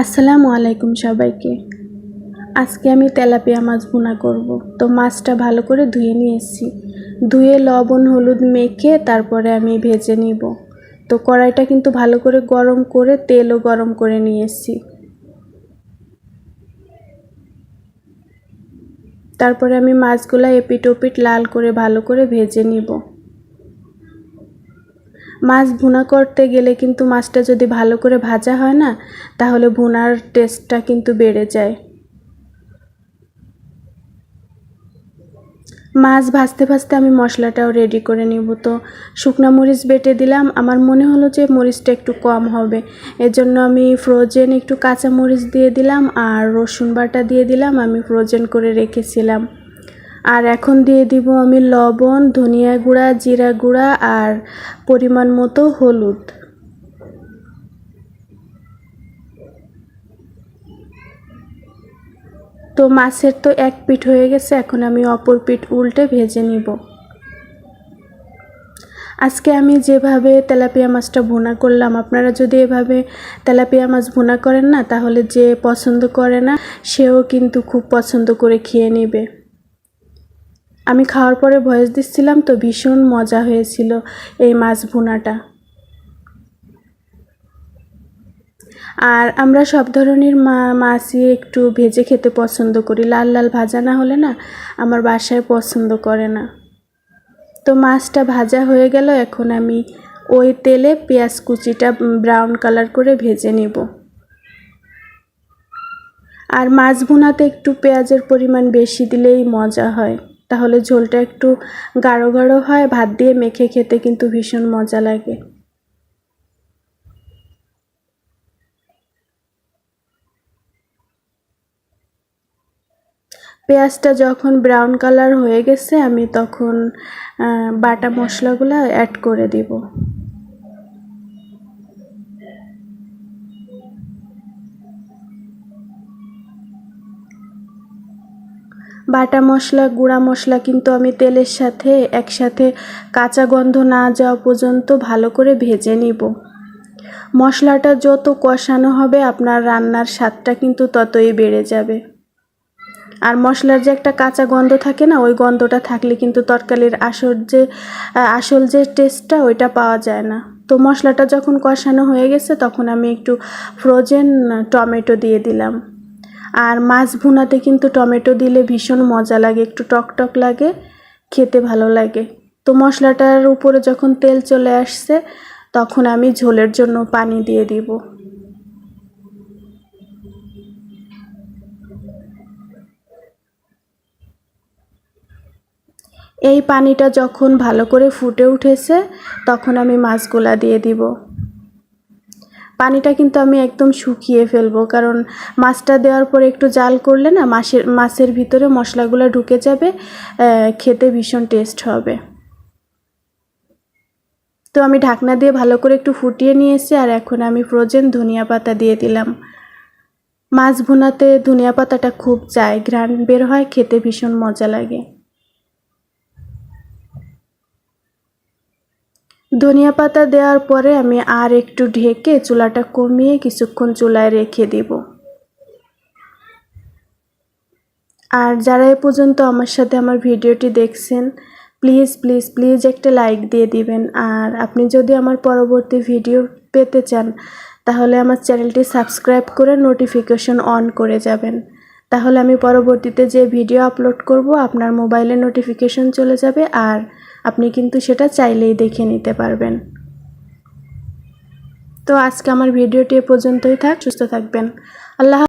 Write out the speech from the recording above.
আসসালামু আলাইকুম সবাইকে। আজকে আমি তেলাপিয়া মাছ ভুনা করব। তো মাছটা ভালো করে ধুয়ে নিয়ে এসেছি ধুয়ে লবণ, হলুদ মেখে তারপরে আমি ভেজে নিব। তো কড়াইটা কিন্তু ভালো করে গরম করে তেলও গরম করে নিয়ে এসেছি তারপরে আমি মাছগুলো এপিট ওপিট লাল করে ভালো করে ভেজে নিব। মাছ ভুনা করতে গেলে কিন্তু মাছটা যদি ভালো করে ভাজা হয় না, তাহলে ভুনার টেস্টটা কিন্তু বেড়ে যায়। মাছ ভাজতে ভাজতে আমি মশলাটাও রেডি করে নিব। তো শুকনা মরিচ বেটে দিলাম। আমার মনে হলো যে মরিচটা একটু কম হবে। এজন্য আমি ফ্রোজেন একটু কাঁচা মরিচ দিয়ে দিলাম আর রসুন বাটা দিয়ে দিলাম। আমি ফ্রোজেন করে রেখেছিলাম। আর এখন দিয়ে দিব আমি লবণ, ধনিয়া গুঁড়া, জিরা গুঁড়া আর পরিমাণ মতো হলুদ। তো মাছের তো এক পিঠ হয়ে গেছে, এখন আমি অপর পিঠ উল্টে ভেজে নিব। আজকে আমি যেভাবে তেলাপিয়া মাছটা ভুনা করলাম, আপনারা যদি এভাবে তেলাপিয়া মাছ ভুনা করেন না, তাহলে যে পছন্দ করে না, সেও কিন্তু খুব পছন্দ করে খেয়ে নেবে। আমি খাওয়ার পরে ভয়েস দিচ্ছিলাম তো ভীষণ মজা হয়েছিল এই মাছ ভুনাটা। আর আমরা সব ধরনের মাছই একটু ভেজে খেতে পছন্দ করি। লাল লাল ভাজা না হলে না আমার বাসায় পছন্দ করে না। তো মাছটা ভাজা হয়ে গেল, এখন আমি ওই তেলে পেঁয়াজ কুচিটা ব্রাউন কালার করে ভেজে নেব। আর মাছ ভুনাতে একটু পেঁয়াজের পরিমাণ বেশি দিলেই মজা হয়। তাহলে ঝোলটা একটু গাঢ় গাঢ় হয়, ভাত দিয়ে মেখে খেতে কিন্তু ভীষণ মজা লাগে। পেঁয়াজটা যখন ব্রাউন কালার হয়ে গেছে, আমি তখন বাটা মশলাগুলো অ্যাড করে দিব। বাটা মশলা, গুঁড়া মশলা কিন্তু আমি তেলের সাথে একসাথে কাঁচা গন্ধ না যাওয়া পর্যন্ত ভালো করে ভেজে নিব। মশলাটা যত কষানো হবে আপনার রান্নার স্বাদটা কিন্তু ততই বেড়ে যাবে। আর মশলার যে একটা কাঁচা গন্ধ থাকে না, ওই গন্ধটা থাকলে কিন্তু তরকারির আসল যে আসল যে টেস্টটা ওইটা পাওয়া যায় না। তো মশলাটা যখন কষানো হয়ে গেছে, তখন আমি একটু ফ্রোজেন টমেটো দিয়ে দিলাম। আর মাছ ভুনাতে কিন্তু টমেটো দিলে ভীষণ মজা লাগে, একটু টক টক লাগে, খেতে ভালো লাগে। তো মশলাটার উপরে যখন তেল চলে আসছে, তখন আমি ঝোলের জন্য পানি দিয়ে দিব। এই পানিটা যখন ভালো করে ফুটে উঠেছে, তখন আমি মাছগুলা দিয়ে দিব। পানিটা কিন্তু আমি একদম শুকিয়ে ফেলব, কারণ মাছটা দেওয়ার পরে একটু জাল করলে না মাছের মাছের ভিতরে মশলাগুলো ঢুকে যাবে খেতে ভীষণ টেস্ট হবে। তো আমি ঢাকনা দিয়ে ভালো করে একটু ফুটিয়ে নিয়েছি, আর এখন আমি ফ্রোজেন ধনিয়া পাতা দিয়ে দিলাম। মাছ ভুনাতে ধনিয়া পাতাটা খুব চাই, ঘ্রাণ বের হয়, খেতে ভীষণ মজা লাগে। ধনিয়া পাতা দেওয়ার পরে আমি আর একটু ঢেকে চুলাটা কমিয়ে কিছুক্ষণ চুলায় রেখে দিব। আর যারা এ পর্যন্ত আমার সাথে আমার ভিডিওটি দেখছেন, প্লিজ প্লিজ প্লিজ একটা লাইক দিয়ে দিবেন। আর আপনি যদি আমার পরবর্তী ভিডিও পেতে চান, তাহলে আমার চ্যানেলটি সাবস্ক্রাইব করে নোটিফিকেশন অন করে যাবেন। তাহলে আমি পরবর্তীতে যে ভিডিও আপলোড করব, আপনার মোবাইলে নোটিফিকেশন চলে যাবে। আর আপনি কিন্তু সেটা চাইলেই দেখে নিতে পারবেন। তো আজকে আমার ভিডিওটি এ পর্যন্তই থাক, সুস্থ থাকবেন। আল্লাহ